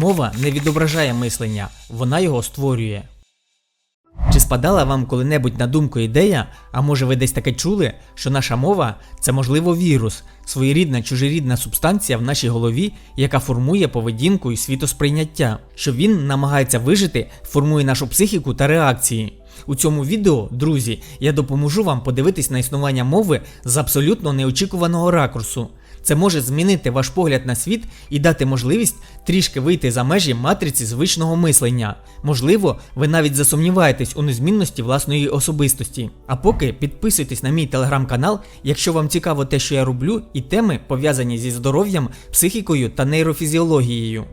Мова не відображає мислення, вона його створює. Чи спадала вам коли-небудь на думку ідея, а може ви десь таке чули, що наша мова це можливо вірус, своєрідна чужорідна субстанція в нашій голові, яка формує поведінку і світосприйняття, що він намагається вижити, формує нашу психіку та реакції. У цьому відео, друзі, я допоможу вам подивитись на існування мови з абсолютно неочікуваного ракурсу. Це може змінити ваш погляд на світ і дати можливість трішки вийти за межі матриці звичного мислення. Можливо, ви навіть засумніваєтесь у незмінності власної особистості. А поки підписуйтесь на мій телеграм-канал, якщо вам цікаво те, що я роблю, і теми пов'язані зі здоров'ям, психікою та нейрофізіологією.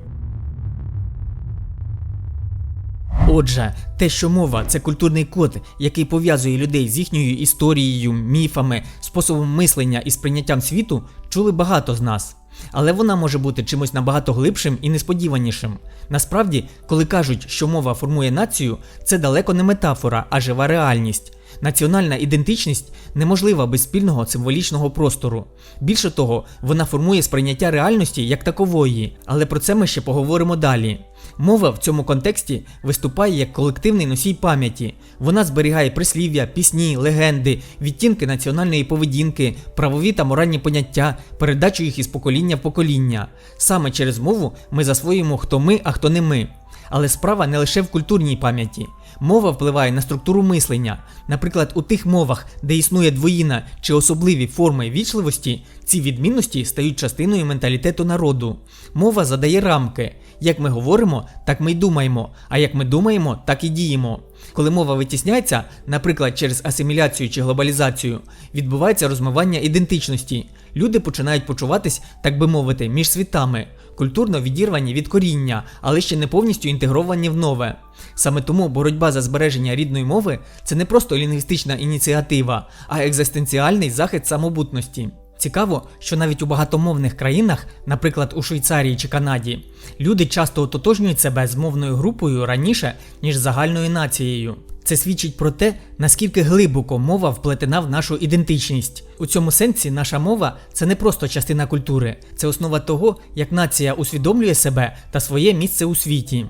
Отже, те, що мова це культурний код, який пов'язує людей з їхньою історією, міфами, способом мислення і сприйняттям світу, чули багато з нас. Але вона може бути чимось набагато глибшим і несподіванішим. Насправді, коли кажуть, що мова формує націю, це далеко не метафора, а жива реальність. Національна ідентичність неможлива без спільного символічного простору. Більше того, вона формує сприйняття реальності як такової, але про це ми ще поговоримо далі. Мова в цьому контексті виступає як колективний носій пам'яті. Вона зберігає прислів'я, пісні, легенди, відтінки національної поведінки, правові та моральні поняття, передачу їх із покоління в покоління. Саме через мову ми засвоюємо хто ми, а хто не ми. Але справа не лише в культурній пам'яті. Мова впливає на структуру мислення. Наприклад, у тих мовах, де існує двоїна чи особливі форми вічливості, ці відмінності стають частиною менталітету народу. Мова задає рамки. Як ми говоримо, так ми й думаємо, а як ми думаємо, так і діємо. Коли мова витісняється, наприклад, через асиміляцію чи глобалізацію, відбувається розмивання ідентичності. Люди починають почуватись, так би мовити, між світами, культурно відірвані від коріння, але ще не повністю інтегровані в нове. Саме тому боротьба за збереження рідної мови це не просто лінгвістична ініціатива, а екзистенціальний захист самобутності. Цікаво, що навіть у багатомовних країнах, наприклад у Швейцарії чи Канаді, люди часто ототожнюють себе з мовною групою раніше, ніж загальною нацією. Це свідчить про те, наскільки глибоко мова вплетена в нашу ідентичність. У цьому сенсі наша мова це не просто частина культури, це основа того, як нація усвідомлює себе та своє місце у світі.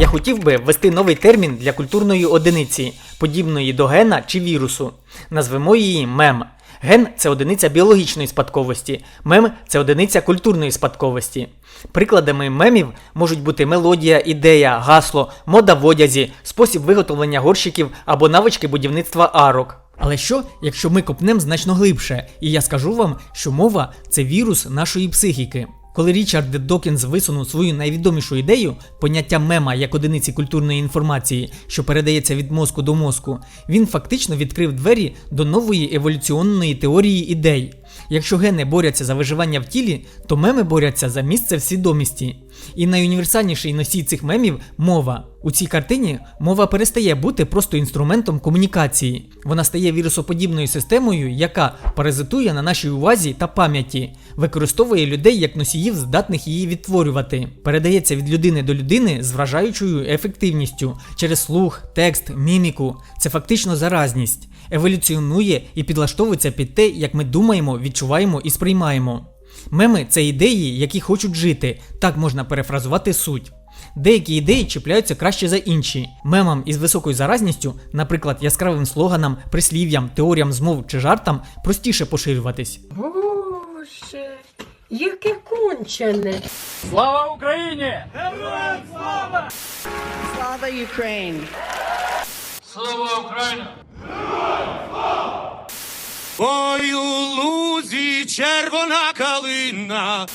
Я хотів би ввести новий термін для культурної одиниці, подібної до гена чи вірусу. Назвемо її мем. Ген це одиниця біологічної спадковості, мем це одиниця культурної спадковості. Прикладами мемів можуть бути мелодія, ідея, гасло, мода в одязі, спосіб виготовлення горщиків або навички будівництва арок. Але що, якщо ми копнем значно глибше, і я скажу вам, що мова це вірус нашої психіки. Коли Річард Докінс висунув свою найвідомішу ідею поняття мема як одиниці культурної інформації, що передається від мозку до мозку, він фактично відкрив двері до нової еволюціонної теорії ідей. Якщо гени борються за виживання в тілі, то меми борються за місце в свідомості. І найуніверсальніший носій цих мемів мова. У цій картині мова перестає бути просто інструментом комунікації. Вона стає вірусоподібною системою, яка паразитує на нашій увазі та пам'яті, використовує людей як носіїв, здатних її відтворювати, передається від людини до людини з вражаючою ефективністю через слух, текст, міміку. Це фактично заразність, еволюціонує і підлаштовується під те, як ми думаємо, відчуваємо і сприймаємо. Меми це ідеї, які хочуть жити, так можна перефразувати суть. Деякі ідеї чіпляються краще за інші. Мемам із високою заразністю, наприклад, яскравим слоганам, прислів'ям, теоріям змов чи жартам, простіше поширюватись. Боже, яке кончене. Слава Україні! Slava Ukraine! Слава Україні! Ой, лузі червона калина.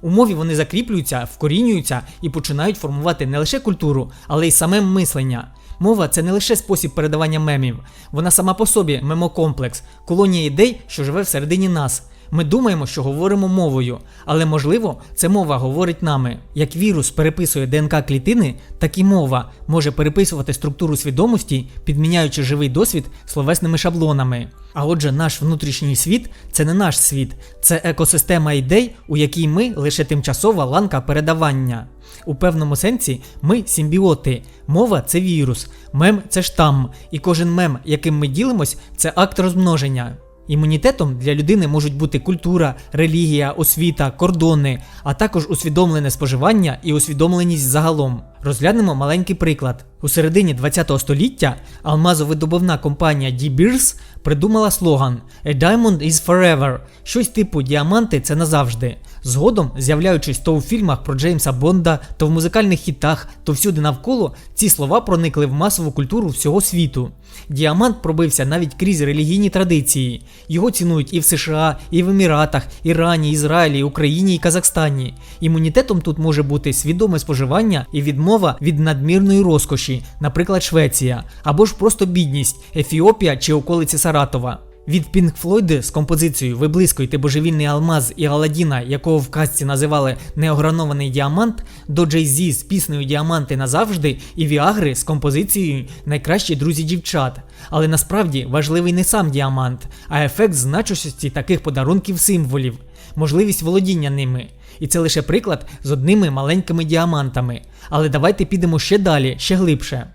У мові вони закріплюються, вкорінюються і починають формувати не лише культуру, але й саме мислення. Мова це не лише спосіб передавання мемів, вона сама по собі мемокомплекс, колонія ідей, що живе всередині нас. Ми думаємо, що говоримо мовою, але можливо, це мова говорить нами. Як вірус переписує ДНК клітини, так і мова може переписувати структуру свідомості, підміняючи живий досвід словесними шаблонами. А отже, наш внутрішній світ це не наш світ, це екосистема ідей, у якій ми лише тимчасова ланка передавання. У певному сенсі ми симбіоти. Мова це вірус, мем це штам, і кожен мем, яким ми ділимось, це акт розмноження. Імунітетом для людини можуть бути культура, релігія, освіта, кордони, а також усвідомлене споживання і усвідомленість загалом. Розглянемо маленький приклад. У середині 20 століття алмазовидобувна компанія De Beers придумала слоган A diamond is forever, щось типу діаманти це назавжди. Згодом, з'являючись то у фільмах про Джеймса Бонда, то в музикальних хітах, то всюди навколо, ці слова проникли в масову культуру всього світу. Діамант пробився навіть крізь релігійні традиції. Його цінують і в США, і в Еміратах, Ірані, Ізраїлі, Україні і Казахстані. Імунітетом тут може бути свідоме споживання і відмова від надмірної розкоші, наприклад, Швеція, або ж просто бідність, Ефіопія чи околиці Саратова. Від Pink Floyd з композицією Виблискуйте божевільний алмаз і Аладдіна, якого в казці називали неогранований діамант, до Jay-Z з піснею Діаманти назавжди і Віагри з композицією Найкращі друзі дівчат. Але насправді важливий не сам діамант, а ефект значущості таких подарунків символів, можливість володіння ними. І це лише приклад з одними маленькими діамантами. Але давайте підемо ще далі, ще глибше.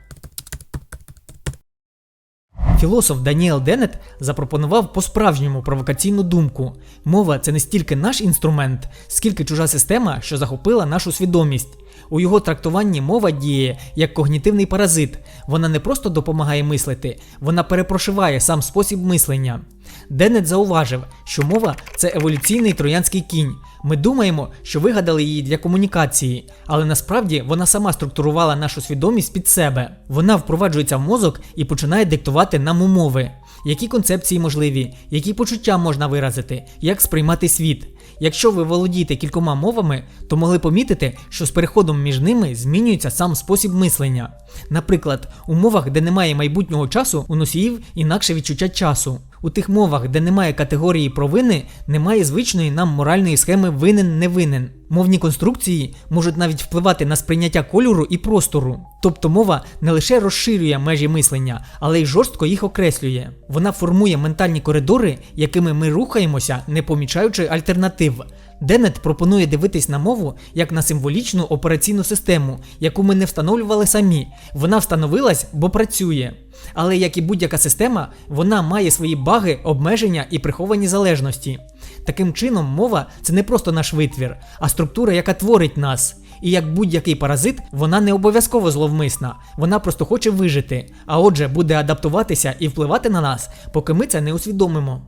Філософ Даніел Деннет запропонував по-справжньому провокаційну думку. Мова це не стільки наш інструмент, скільки чужа система, що захопила нашу свідомість. У його трактуванні мова діє як когнітивний паразит. Вона не просто допомагає мислити, вона перепрошиває сам спосіб мислення. Деннет зауважив, що мова це еволюційний троянський кінь. Ми думаємо, що вигадали її для комунікації, але насправді вона сама структурувала нашу свідомість під себе. Вона впроваджується в мозок і починає диктувати нам умови, які концепції можливі, які почуття можна виразити, як сприймати світ. Якщо ви володієте кількома мовами, то могли помітити, що з переходом між ними змінюється сам спосіб мислення. Наприклад, у мовах, де немає майбутнього часу, у носіїв інакше відчуття часу. У тих мовах, де немає категорії провини, немає звичної нам моральної схеми винен не винен. Мовні конструкції можуть навіть впливати на сприйняття кольору і простору. Тобто мова не лише розширює межі мислення, але й жорстко їх окреслює. Вона формує ментальні коридори, якими ми рухаємося, не помічаючи альтернатив. Деннет пропонує дивитись на мову як на символічну операційну систему, яку ми не встановлювали самі. Вона встановилась, бо працює. Але як і будь-яка система, вона має свої баги, обмеження і приховані залежності. Таким чином, мова це не просто наш витвір, а структура, яка творить нас. І як будь-який паразит, вона не обов'язково зловмисна, вона просто хоче вижити, а отже, буде адаптуватися і впливати на нас, поки ми це не усвідомимо.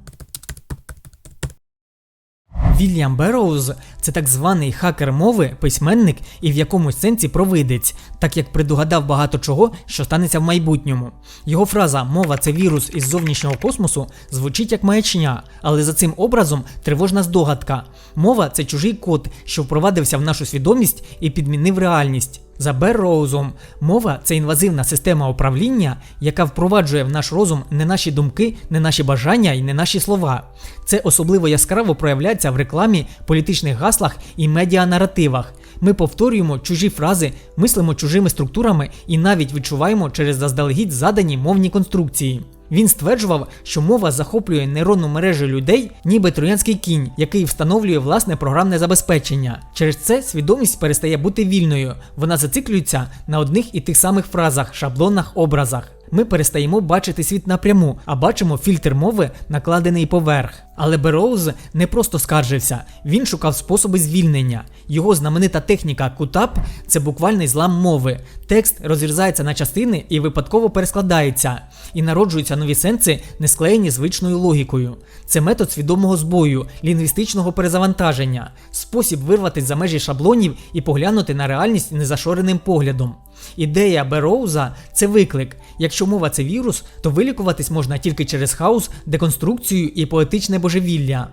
Вільям Берроуз – це так званий хакер мови, письменник і в якомусь сенсі провидець, так як предугадав багато чого, що станеться в майбутньому. Його фраза Мова це вірус із зовнішнього космосу звучить як маячня, але за цим образом тривожна здогадка. Мова це чужий код, що впровадився в нашу свідомість і підмінив реальність. За Берроузом, мова це інвазивна система управління, яка впроваджує в наш розум не наші думки, не наші бажання і не наші слова. Це особливо яскраво проявляється в рекламі, політичних гаслах і медіанаративах. Ми повторюємо чужі фрази, мислимо чужими структурами і навіть відчуваємо через заздалегідь задані мовні конструкції. Він стверджував, що мова захоплює нейронну мережу людей, ніби троянський кінь, який встановлює власне програмне забезпечення. Через це свідомість перестає бути вільною, вона зациклюється на одних і тих самих фразах, шаблонах, образах. Ми перестаємо бачити світ напряму, а бачимо фільтр мови, накладений поверх. Але Бероуз не просто скаржився, він шукав способи звільнення. Його знаменита техніка кутап це буквальний злам мови. Текст розрізається на частини і випадково перескладається, і народжуються нові сенси, не склеєні звичною логікою. Це метод свідомого збою, лінгвістичного перезавантаження, спосіб вирватися за межі шаблонів і поглянути на реальність незашореним поглядом. Ідея Бероуза це виклик. Якщо мова це вірус, то вилікуватись можна тільки через хаос, деконструкцію і поетичне божевілля.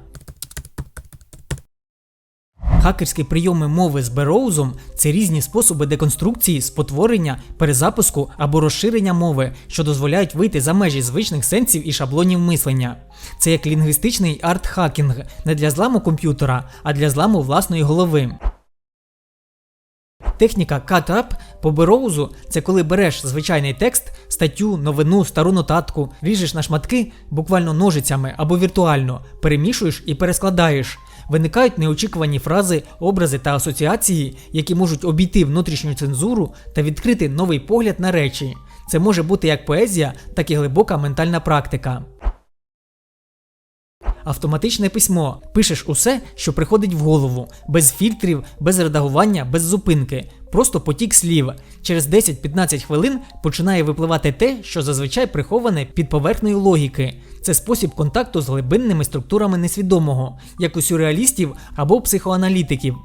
Хакерські прийоми мови з Бероузом це різні способи деконструкції, спотворення, перезапуску або розширення мови, що дозволяють вийти за межі звичних сенсів і шаблонів мислення. Це як лінгвістичний арт-хакінг не для зламу комп'ютера, а для зламу власної голови. Техніка cut-up по Бероузу це коли береш звичайний текст, статтю, новину, стару нотатку, ріжеш на шматки буквально ножицями або віртуально, перемішуєш і перескладаєш. Виникають неочікувані фрази, образи та асоціації, які можуть обійти внутрішню цензуру та відкрити новий погляд на речі. Це може бути як поезія, так і глибока ментальна практика. Автоматичне письмо. Пишеш усе, що приходить в голову, без фільтрів, без редагування, без зупинки. Просто потік слів. Через 10-15 хвилин починає випливати те, що зазвичай приховане під поверхнею логіки. Це спосіб контакту з глибинними структурами несвідомого, як у сюрреалістів або психоаналітиків.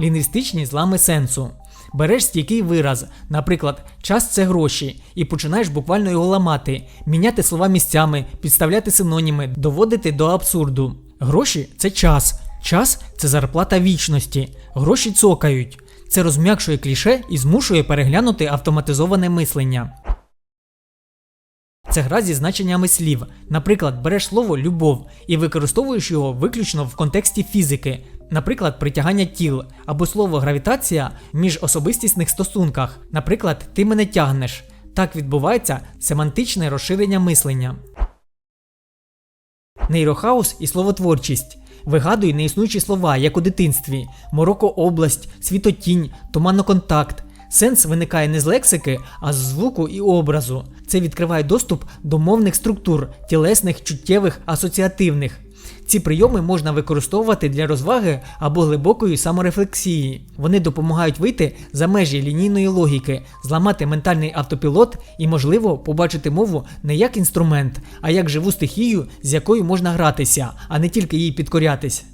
Лінгвістичні злами сенсу. Береш стійкий вираз, наприклад, час це гроші, і починаєш буквально його ламати, міняти слова місцями, підставляти синоніми, доводити до абсурду. Гроші це час. Час це зарплата вічності. Гроші цокають. Це розм'якшує кліше і змушує переглянути автоматизоване мислення. Це гра зі значеннями слів. Наприклад, береш слово любов і використовуєш його виключно в контексті фізики, наприклад, притягання тіл, або слово гравітація в міжособистісних стосунках, наприклад, ти мене тягнеш. Так відбувається семантичне розширення мислення. Нейрохаус і словотворчість. Вигадуй неіснуючі слова, як у дитинстві: мороко область, світотінь, туманноконтакт. Сенс виникає не з лексики, а з звуку і образу. Це відкриває доступ до мовних структур, тілесних, чуттєвих, асоціативних. Ці прийоми можна використовувати для розваги або глибокої саморефлексії. Вони допомагають вийти за межі лінійної логіки, зламати ментальний автопілот і, можливо, побачити мову не як інструмент, а як живу стихію, з якою можна гратися, а не тільки їй підкорятись.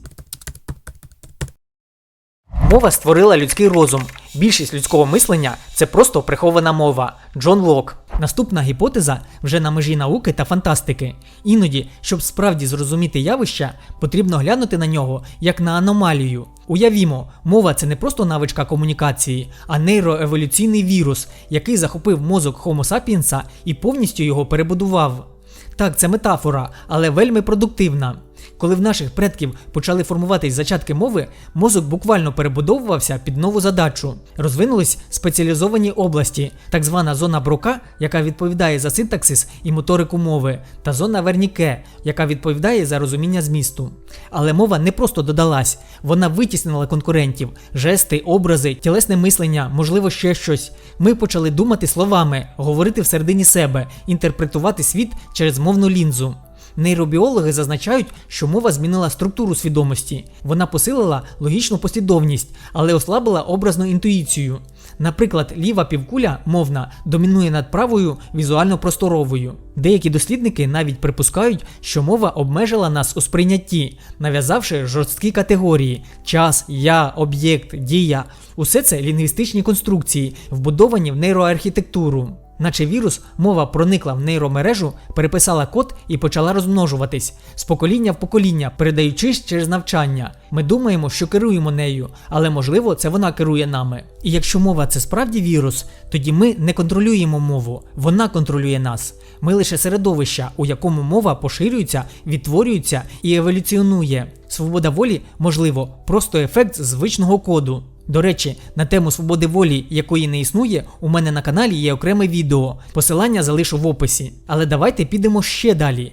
Мова створила людський розум. Більшість людського мислення це просто прихована мова. Джон Лок. Наступна гіпотеза вже на межі науки та фантастики. Іноді, щоб справді зрозуміти явище, потрібно глянути на нього як на аномалію. Уявімо, мова це не просто навичка комунікації, а нейроеволюційний вірус, який захопив мозок Homo sapiens і повністю його перебудував. Так, це метафора, але вельми продуктивна. Коли в наших предків почали формуватись зачатки мови, мозок буквально перебудовувався під нову задачу. Розвинулись спеціалізовані області, так звана зона Брока, яка відповідає за синтаксис і моторику мови, та зона Верніке, яка відповідає за розуміння змісту. Але мова не просто додалась, вона витіснила конкурентів, жести, образи, тілесне мислення, можливо, ще щось. Ми почали думати словами, говорити всередині себе, інтерпретувати світ через мовну лінзу. Нейробіологи зазначають, що мова змінила структуру свідомості. Вона посилила логічну послідовність, але ослабила образну інтуїцію. Наприклад, ліва півкуля мовна домінує над правою візуально-просторовою. Деякі дослідники навіть припускають, що мова обмежила нас у сприйнятті, нав'язавши жорсткі категорії: час, я, об'єкт, дія. Усе це лінгвістичні конструкції, вбудовані в нейроархітектуру. Наче вірус, мова проникла в нейромережу, переписала код і почала розмножуватись з покоління в покоління, передаючись через навчання. Ми думаємо, що керуємо нею, але можливо це вона керує нами. І якщо мова це справді вірус, тоді ми не контролюємо мову, вона контролює нас. Ми лише середовище, у якому мова поширюється, відтворюється і еволюціонує. Свобода волі, можливо, просто ефект звичного коду. До речі, на тему свободи волі, якої не існує, у мене на каналі є окреме відео. Посилання залишу в описі. Але давайте підемо ще далі.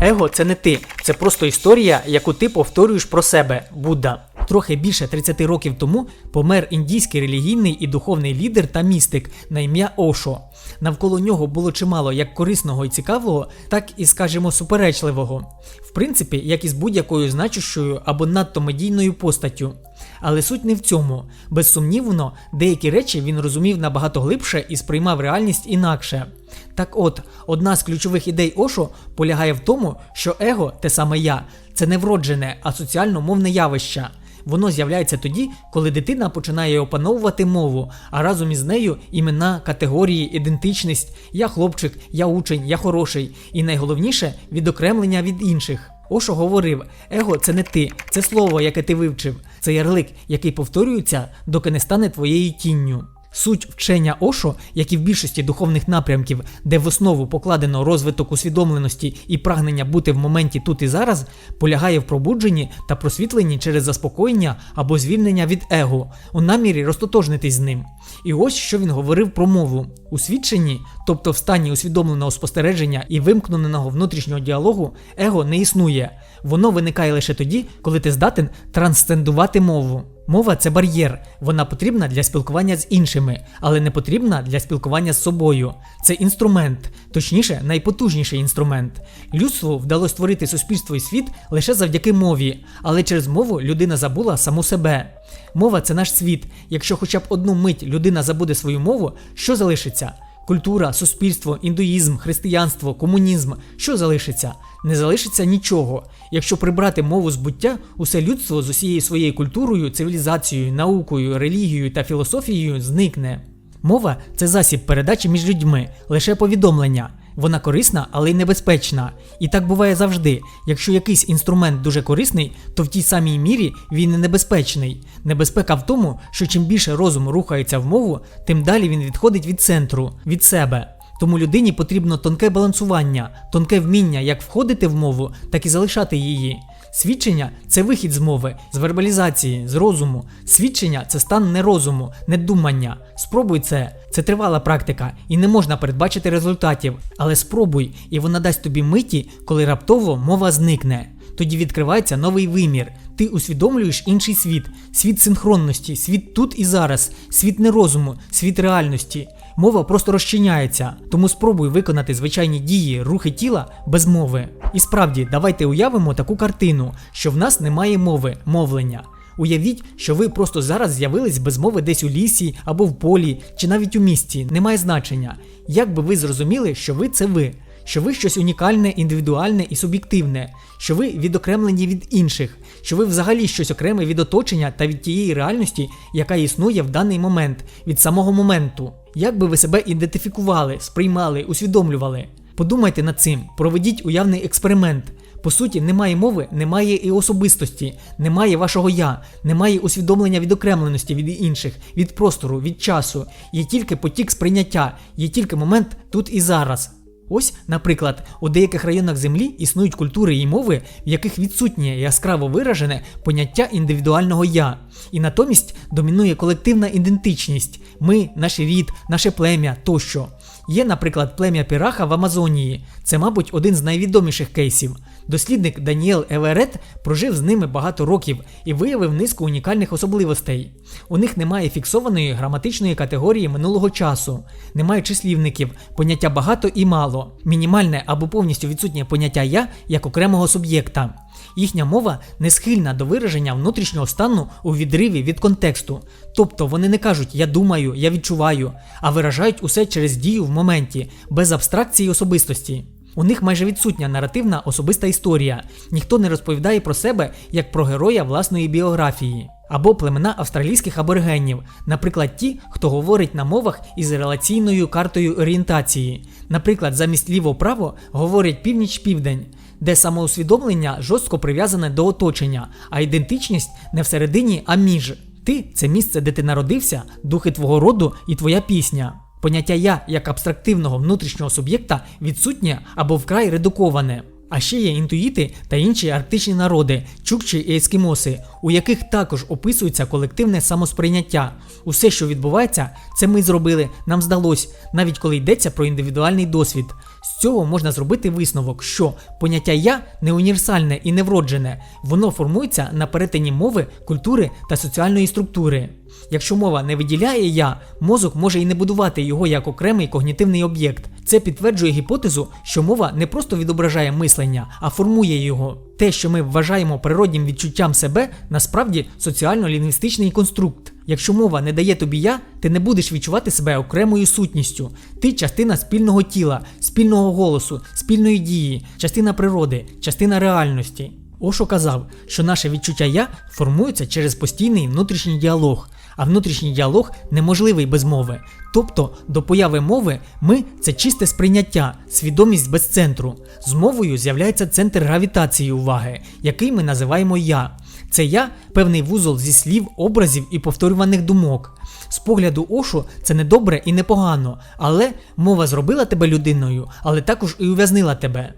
Его це не ти, це просто історія, яку ти повторюєш про себе, Будда. Трохи більше 30 років тому помер індійський релігійний і духовний лідер та містик на ім'я Ошо. Навколо нього було чимало як корисного і цікавого, так і, скажімо, суперечливого. В принципі, як і з будь-якою значущою або надто медійною постаттю. Але суть не в цьому. Безсумнівно, деякі речі він розумів набагато глибше і сприймав реальність інакше. Так от, одна з ключових ідей Ошо полягає в тому, що его, те саме я, це не вроджене, а соціально-мовне явище. Воно з'являється тоді, коли дитина починає опановувати мову, а разом із нею імена, категорії, ідентичність, я хлопчик, я учень, я хороший, і найголовніше відокремлення від інших. Ошо говорив: его це не ти, це слово, яке ти вивчив, це ярлик, який повторюється, доки не стане твоєю тінню. Суть вчення Ошо, як і в більшості духовних напрямків, де в основу покладено розвиток усвідомленості і прагнення бути в моменті тут і зараз, полягає в пробудженні та просвітленні через заспокоєння або звільнення від его, у намірі розтотожнитись з ним. І ось що він говорив про мову. У свідченні, тобто в стані усвідомленого спостереження і вимкненого внутрішнього діалогу, его не існує. Воно виникає лише тоді, коли ти здатен трансцендувати мову. Мова це бар'єр, вона потрібна для спілкування з іншими, але не потрібна для спілкування з собою. Це інструмент, точніше, найпотужніший інструмент. Людству вдалося створити суспільство і світ лише завдяки мові, але через мову людина забула саму себе. Мова це наш світ. Якщо хоча б одну мить людина забуде свою мову, що залишиться? Культура, суспільство, індуїзм, християнство, комунізм. Що залишиться? Не залишиться нічого. Якщо прибрати мову з буття, усе людство з усією своєю культурою, цивілізацією, наукою, релігією та філософією зникне. Мова це засіб передачі між людьми, лише повідомлення. Вона корисна, але й небезпечна. І так буває завжди. Якщо якийсь інструмент дуже корисний, то в тій самій мірі він і небезпечний. Небезпека в тому, що чим більше розум рухається в мову, тим далі він відходить від центру, від себе. Тому людині потрібно тонке балансування, тонке вміння як входити в мову, так і залишати її. Свідчення це вихід з мови, з вербалізації, з розуму. Свідчення це стан нерозуму, недумання. Спробуй це. Це тривала практика, і не можна передбачити результатів. Але спробуй, і вона дасть тобі миті, коли раптово мова зникне. Тоді відкривається новий вимір. Ти усвідомлюєш інший світ, світ синхронності, світ тут і зараз, світ нерозуму, світ реальності. Мова просто розчиняється, тому спробуй виконати звичайні дії, рухи тіла без мови. І справді, давайте уявимо таку картину, що в нас немає мови, мовлення. Уявіть, що ви просто зараз з'явились без мови десь у лісі або в полі, чи навіть у місті, немає значення. Як би ви зрозуміли, що ви це ви, що ви щось унікальне, індивідуальне і суб'єктивне, що ви відокремлені від інших, що ви взагалі щось окреме від оточення та від тієї реальності, яка існує в даний момент, від самого моменту. Як би ви себе ідентифікували, сприймали, усвідомлювали? Подумайте над цим, проведіть уявний експеримент. По суті, немає мови, немає і особистості, немає вашого я, немає усвідомлення відокремленості від інших, від простору, від часу. Є тільки потік сприйняття, є тільки момент тут і зараз. Ось, наприклад, у деяких районах землі існують культури і мови, в яких відсутнє яскраво виражене поняття індивідуального я, і натомість домінує колективна ідентичність ми, наш рід, наше плем'я тощо. Є, наприклад, плем'я Піраха в Амазонії. Це, мабуть, один з найвідоміших кейсів. Дослідник Даніел Еверет прожив з ними багато років і виявив низку унікальних особливостей. У них немає фіксованої граматичної категорії минулого часу, немає числівників, поняття багато і мало, мінімальне або повністю відсутнє поняття я як окремого суб'єкта. Їхня мова не схильна до вираження внутрішнього стану у відриві від контексту. Тобто вони не кажуть я думаю, я відчуваю, а виражають усе через дію в моменті, без абстракції особистості. У них майже відсутня наративна особиста історія. Ніхто не розповідає про себе як про героя власної біографії. Або племена австралійських аборигенів, наприклад, ті, хто говорить на мовах із релаційною картою орієнтації. Наприклад, замість ліво-право говорять північ-південь, де самоусвідомлення жорстко прив'язане до оточення, а ідентичність не всередині, а між. Ти це місце, де ти народився, духи твого роду і твоя пісня. Поняття я як абстрактивного внутрішнього суб'єкта відсутнє або вкрай редуковане. А ще є інтуїти та інші арктичні народи, чукчі і ескімоси, у яких також описується колективне самосприйняття. Усе, що відбувається, це ми зробили, нам здалось, навіть коли йдеться про індивідуальний досвід. З цього можна зробити висновок, що поняття я не універсальне і не вроджене, воно формується на перетині мови, культури та соціальної структури. Якщо мова не виділяє я, мозок може і не будувати його як окремий когнітивний об'єкт. Це підтверджує гіпотезу, що мова не просто відображає мислення, а формує його. Те, що ми вважаємо природнім відчуттям себе, насправді соціально-лінгвістичний конструкт. Якщо мова не дає тобі я, ти не будеш відчувати себе окремою сутністю. Ти частина спільного тіла, спільного голосу, спільної дії, частина природи, частина реальності. Ошо казав, що наше відчуття я формується через постійний внутрішній діалог, а внутрішній діалог неможливий без мови. Тобто до появи мови ми це чисте сприйняття, свідомість без центру. З мовою з'являється центр гравітації уваги, який ми називаємо я. Це я певний вузол зі слів, образів і повторюваних думок. З погляду Ошу це не добре і не погано, але мова зробила тебе людиною, але також і ув'язнила тебе.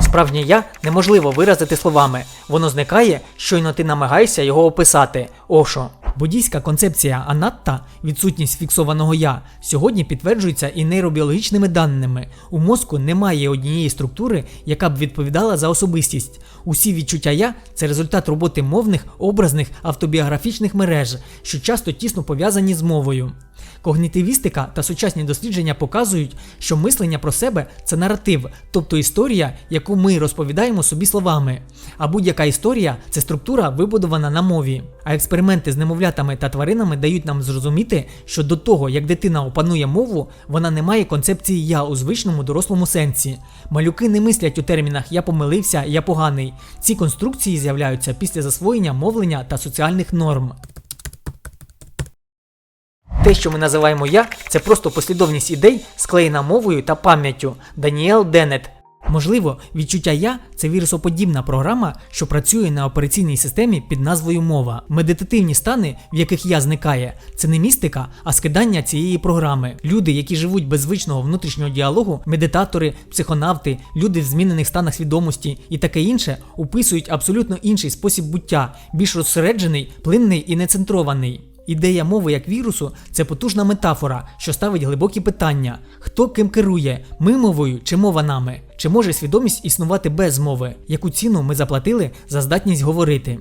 Справжнє я неможливо виразити словами. Воно зникає, щойно ти намагаєшся його описати. Ошо. Буддійська концепція анатта, відсутність фіксованого я, сьогодні підтверджується і нейробіологічними даними. У мозку немає однієї структури, яка б відповідала за особистість. Усі відчуття я це результат роботи мовних, образних, автобіографічних мереж, що часто тісно пов'язані з мовою. Когнітивістика та сучасні дослідження показують, що мислення про себе це наратив, тобто історія, яку ми розповідаємо собі словами. А будь-яка історія це структура, вибудована на мові. А експерименти з немовлятами та тваринами дають нам зрозуміти, що до того, як дитина опанує мову, вона не має концепції я у звичному дорослому сенсі. Малюки не мислять у термінах я помилився, я поганий. Ці конструкції з'являються після засвоєння мовлення та соціальних норм. Те, що ми називаємо я, це просто послідовність ідей, склеєна мовою та пам'яттю. Даніел Деннет. Можливо, відчуття я це вірусоподібна програма, що працює на операційній системі під назвою мова. Медитативні стани, в яких я зникає, це не містика, а скидання цієї програми. Люди, які живуть без звичного внутрішнього діалогу, медитатори, психонавти, люди в змінених станах свідомості і таке інше, описують абсолютно інший спосіб буття, більш розсереджений, плинний і нецентрований. Ідея мови як вірусу це потужна метафора, що ставить глибокі питання: хто ким керує, ми мовою чи мова нами? Чи може свідомість існувати без мови? Яку ціну ми заплатили за здатність говорити?